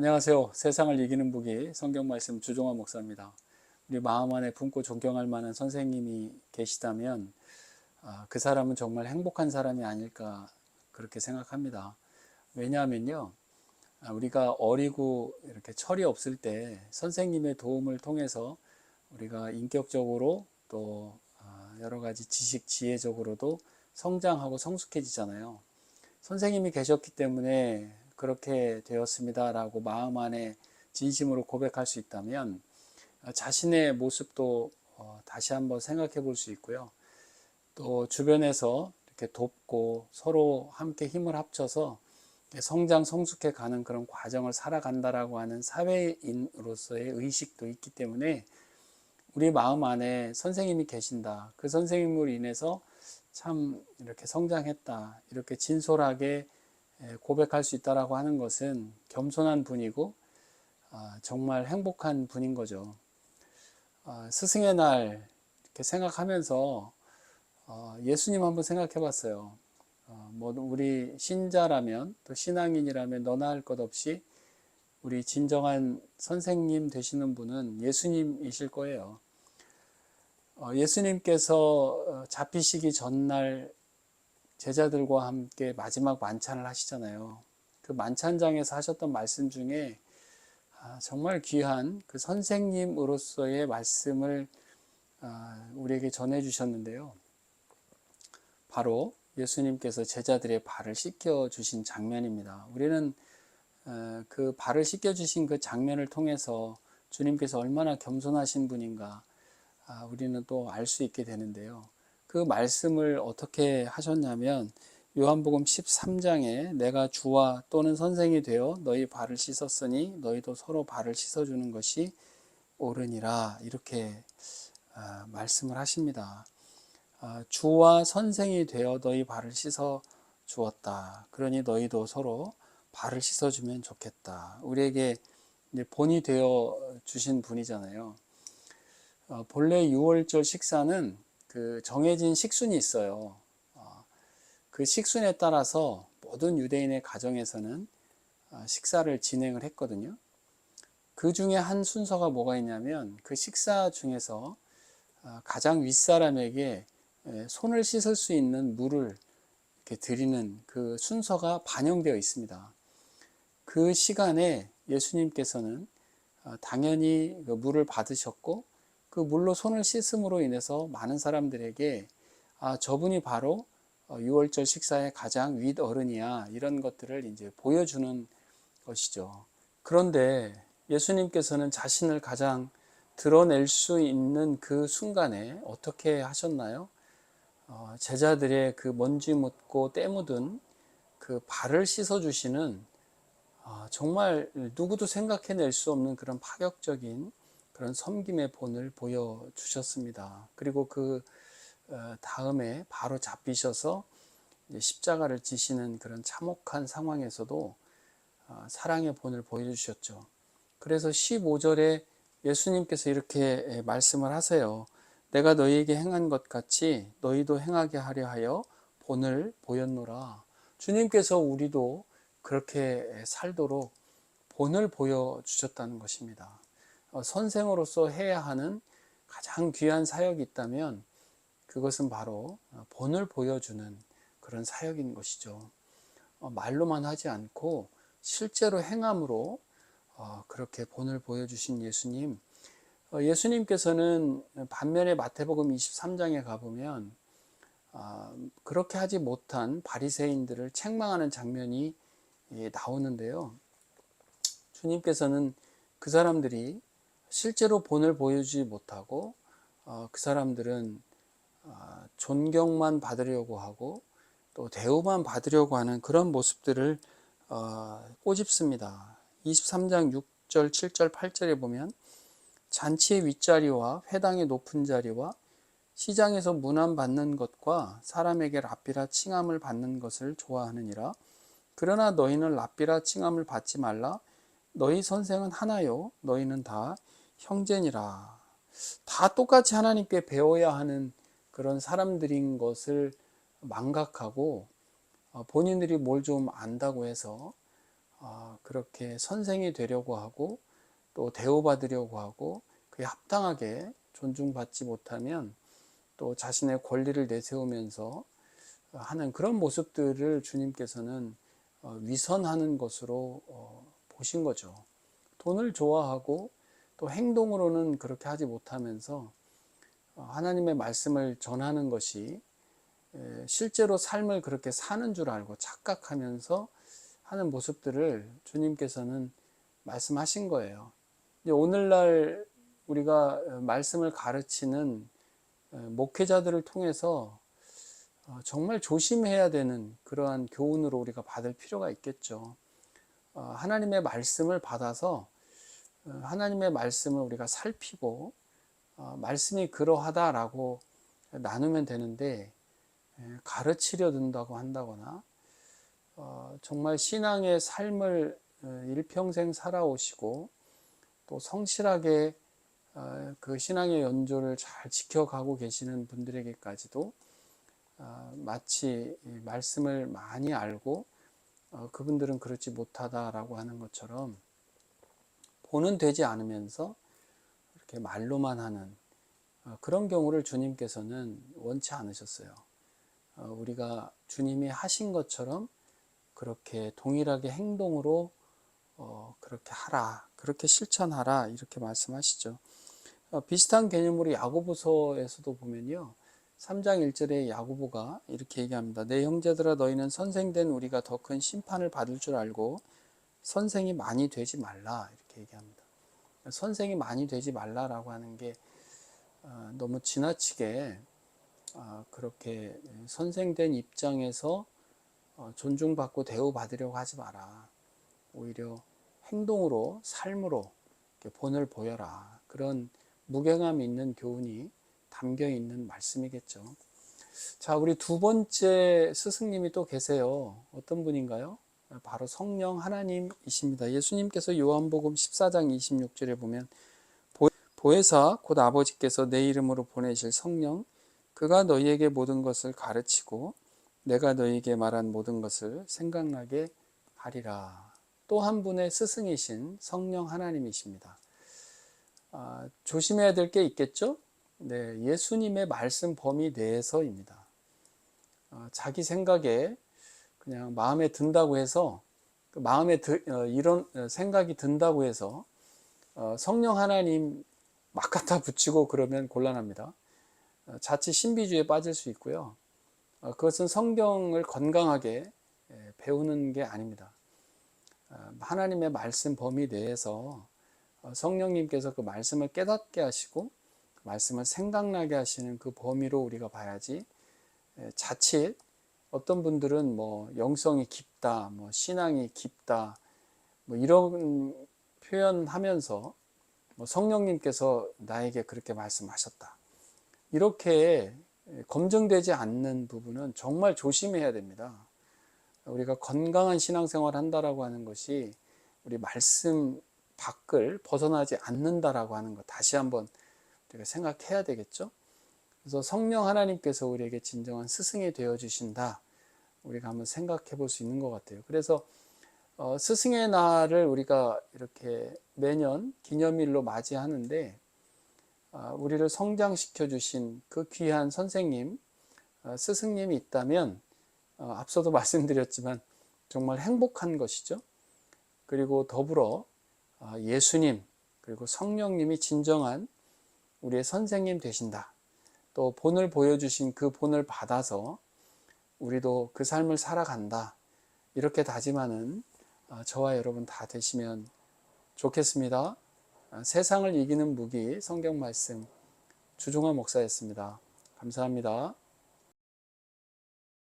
안녕하세요. 세상을 이기는 북이 성경 말씀 주종환 목사입니다. 우리 마음 안에 품고 존경할 만한 선생님이 계시다면 아, 그 사람은 정말 행복한 사람이 아닐까 그렇게 생각합니다. 왜냐하면요. 아, 우리가 어리고 이렇게 철이 없을 때 선생님의 도움을 통해서 우리가 인격적으로 또 아, 여러 가지 지식 지혜적으로도 성장하고 성숙해지잖아요. 선생님이 계셨기 때문에 그렇게 되었습니다라고 마음 안에 진심으로 고백할 수 있다면 자신의 모습도 어, 다시 한번 생각해 볼 수 있고요. 또 주변에서 이렇게 돕고 서로 함께 힘을 합쳐서 성장 성숙해 가는 그런 과정을 살아간다라고 하는 사회인으로서의 의식도 있기 때문에 우리 마음 안에 선생님이 계신다. 그 선생님으로 인해서 참 이렇게 성장했다. 이렇게 진솔하게 고백할 수 있다라고 하는 것은 겸손한 분이고 아, 정말 행복한 분인 거죠. 아, 스승의 날 이렇게 생각하면서 어, 예수님 한번 생각해 봤어요. 어, 뭐 우리 신자라면 또 신앙인이라면 너나 할 것 없이 우리 진정한 선생님 되시는 분은 예수님이실 거예요. 어, 예수님께서 잡히시기 전날 제자들과 함께 마지막 만찬을 하시잖아요. 그 만찬장에서 하셨던 말씀 중에 아, 정말 귀한 그 선생님으로서의 말씀을 아, 우리에게 전해 주셨는데요. 바로 예수님께서 제자들의 발을 씻겨 주신 장면입니다. 우리는 어, 그 발을 씻겨 주신 그 장면을 통해서 주님께서 얼마나 겸손하신 분인가 아, 우리는 또 알 수 있게 되는데요. 그 말씀을 어떻게 하셨냐면 요한복음 13장에 내가 주와 또는 선생이 되어 너희 발을 씻었으니 너희도 서로 발을 씻어주는 것이 옳으니라 이렇게 아, 말씀을 하십니다. 아, 주와 선생이 되어 너희 발을 씻어 주었다. 그러니 너희도 서로 발을 씻어주면 좋겠다. 우리에게 본이 되어 주신 분이잖아요. 어, 본래 6월절 식사는 그 정해진 식순이 있어요. 어, 그 식순에 따라서 모든 유대인의 가정에서는 어, 식사를 진행을 했거든요. 그 중에 한 순서가 뭐가 있냐면 그 식사 중에서 어, 가장 윗사람에게 손을 씻을 수 있는 물을 이렇게 드리는 그 순서가 반영되어 있습니다. 그 시간에 예수님께서는 당연히 그 물을 받으셨고 그 물로 손을 씻음으로 인해서 많은 사람들에게 아, 저분이 바로 6월절 어, 식사의 가장 윗 어른이야 이런 것들을 이제 보여주는 것이죠. 그런데 예수님께서는 자신을 가장 드러낼 수 있는 그 순간에 어떻게 하셨나요? 어, 제자들의 그 먼지 묻고 때 묻은 그 발을 씻어 주시는 어, 정말 누구도 생각해낼 수 없는 그런 파격적인 그런 섬김의 본을 보여주셨습니다. 그리고 그 어, 다음에 바로 잡히셔서 십자가를 지시는 그런 참혹한 상황에서도 어, 사랑의 본을 보여주셨죠. 그래서 15절에 예수님께서 이렇게 말씀을 하세요. 내가 너희에게 행한 것 같이 너희도 행하게 하려 하여 본을 보였노라. 주님께서 우리도 그렇게 살도록 본을 보여주셨다는 것입니다. 어, 선생으로서 해야 하는 가장 귀한 사역이 있다면 그것은 바로 어, 본을 보여주는 그런 사역인 것이죠. 어, 말로만 하지 않고 실제로 행함으로 그렇게 본을 보여주신 예수님. 예수님께서는 반면에 마태복음 23장에 가보면 그렇게 하지 못한 바리새인들을 책망하는 장면이 예, 나오는데요. 주님께서는 그 사람들이 실제로 본을 보여주지 못하고 어, 그 사람들은 어, 존경만 받으려고 하고 또 대우만 받으려고 하는 그런 모습들을 어, 꼬집습니다. 23장 6절, 7절, 8절에 보면 잔치의 윗자리와 회당의 높은 자리와 시장에서 문안 받는 것과 사람에게 랍비라 칭함을 받는 것을 좋아하느니라. 그러나 너희는 랍비라 칭함을 받지 말라. 너희 선생은 하나요. 너희는 다 형제니라. 다 똑같이 하나님께 배워야 하는 그런 사람들인 것을 망각하고 어, 본인들이 뭘 좀 안다고 해서 어, 그렇게 선생이 되려고 하고 또 대우받으려고 하고 그에 합당하게 존중받지 못하면 또 자신의 권리를 내세우면서 하는 그런 모습들을 주님께서는 어, 위선하는 것으로 어, 보신 거죠. 돈을 좋아하고 또 행동으로는 그렇게 하지 못하면서 어, 하나님의 말씀을 전하는 것이 에, 실제로 삶을 그렇게 사는 줄 알고 착각하면서 하는 모습들을 주님께서는 말씀하신 거예요. 오늘날 우리가 말씀을 가르치는 어, 목회자들을 통해서 어, 정말 조심해야 되는 그러한 교훈으로 우리가 받을 필요가 있겠죠. 어, 하나님의 말씀을 받아서 하나님의 말씀을 우리가 살피고 말씀이 그러하다라고 나누면 되는데 가르치려 든다고 한다거나 정말 신앙의 삶을 일평생 살아오시고 또 성실하게 그 신앙의 연조를 잘 지켜가고 계시는 분들에게까지도 어, 마치 말씀을 많이 알고 어, 그분들은 그렇지 못하다라고 하는 것처럼 보는 되지 않으면서 이렇게 말로만 하는 어, 그런 경우를 주님께서는 원치 않으셨어요. 우리가 주님이 하신 것처럼 그렇게 동일하게 행동으로 그렇게 하라, 그렇게 실천하라 이렇게 말씀하시죠. 비슷한 개념으로 야고보서에서도 보면요. 3장 1절에 야고보가 이렇게 얘기합니다. 내 형제들아 너희는 선생된 우리가 더 큰 심판을 받을 줄 알고 선생이 많이 되지 말라 이렇게 얘기합니다. 선생이 많이 되지 말라라고 하는 게 어, 너무 지나치게 어, 그렇게 선생된 입장에서 어, 존중받고 대우받으려고 하지 마라. 오히려 행동으로 삶으로 본을 보여라. 그런 무게감 있는 교훈이 담겨 있는 말씀이겠죠. 자, 우리 두 번째 스승님이 또 계세요. 어떤 분인가요? 바로 성령 하나님이십니다. 예수님께서 요한복음 14장 26절에 보면 보혜사 곧 아버지께서 내 이름으로 보내실 성령 그가 너희에게 모든 것을 가르치고 내가 너희에게 말한 모든 것을 생각나게 하리라. 또 한 분의 스승이신 성령 하나님이십니다. 아, 조심해야 될 게 있겠죠? 네, 예수님의 말씀 범위 내에서입니다. 어, 자기 생각에 그냥 마음에 든다고 해서 그 마음에 드, 어, 이런 어, 생각이 든다고 해서 어, 성령 하나님 막 갖다 붙이고 그러면 곤란합니다. 어, 자칫 신비주의에 빠질 수 있고요. 어, 그것은 성경을 건강하게 예, 배우는 게 아닙니다. 하나님의 말씀 범위 내에서 성령님께서 그 말씀을 깨닫게 하시고 말씀을 생각나게 하시는 그 범위로 우리가 봐야지 자칫 어떤 분들은 뭐 영성이 깊다, 뭐 신앙이 깊다, 뭐 이런 표현하면서 뭐 성령님께서 나에게 그렇게 말씀하셨다. 이렇게 검증되지 않는 부분은 정말 조심해야 됩니다. 우리가 건강한 신앙생활 한다라고 하는 것이 우리 말씀 밖을 벗어나지 않는다라고 하는 것 다시 한번 우리가 생각해야 되겠죠. 그래서 성령 하나님께서 우리에게 진정한 스승이 되어 주신다. 우리가 한번 생각해 볼 수 있는 것 같아요. 그래서 어, 스승의 날을 우리가 이렇게 매년 기념일로 맞이하는데 어, 우리를 성장시켜 주신 그 귀한 선생님, 어, 스승님이 있다면 어, 앞서도 말씀드렸지만 정말 행복한 것이죠. 그리고 더불어 어, 예수님 그리고 성령님이 진정한 우리의 선생님 되신다. 또 본을 보여주신 그 본을 받아서 우리도 그 삶을 살아간다. 이렇게 다짐하는 어, 저와 여러분 다 되시면 좋겠습니다. 어, 세상을 이기는 무기 성경 말씀 주종환 목사였습니다. 감사합니다.